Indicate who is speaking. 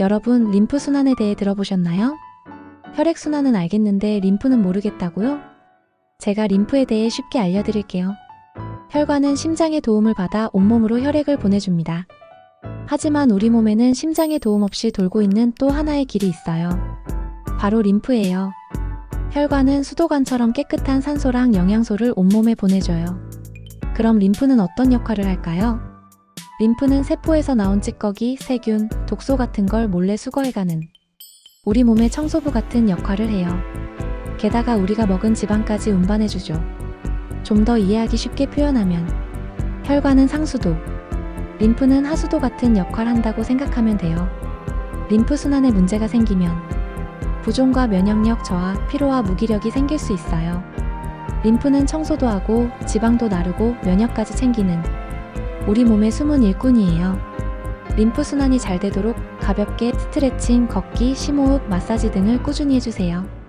Speaker 1: 여러분, 림프 순환에 대해 들어보셨나요? 혈액 순환은 알겠는데 림프는 모르겠다고요? 제가 림프에 대해 쉽게 알려드릴게요. 혈관은 심장의 도움을 받아 온몸으로 혈액을 보내줍니다. 하지만 우리 몸에는 심장의 도움 없이 돌고 있는 또 하나의 길이 있어요. 바로 림프예요. 혈관은 수도관처럼 깨끗한 산소랑 영양소를 온몸에 보내줘요. 그럼 림프는 어떤 역할을 할까요? 림프는 세포에서 나온 찌꺼기, 세균, 독소 같은 걸 몰래 수거해가는 우리 몸의 청소부 같은 역할을 해요. 게다가 우리가 먹은 지방까지 운반해주죠. 좀 더 이해하기 쉽게 표현하면 혈관은 상수도, 림프는 하수도 같은 역할 한다고 생각하면 돼요. 림프 순환에 문제가 생기면 부종과 면역력 저하, 피로와 무기력이 생길 수 있어요. 림프는 청소도 하고 지방도 나르고 면역까지 챙기는 우리 몸의 숨은 일꾼이에요. 림프 순환이 잘 되도록 가볍게 스트레칭, 걷기, 심호흡, 마사지 등을 꾸준히 해주세요.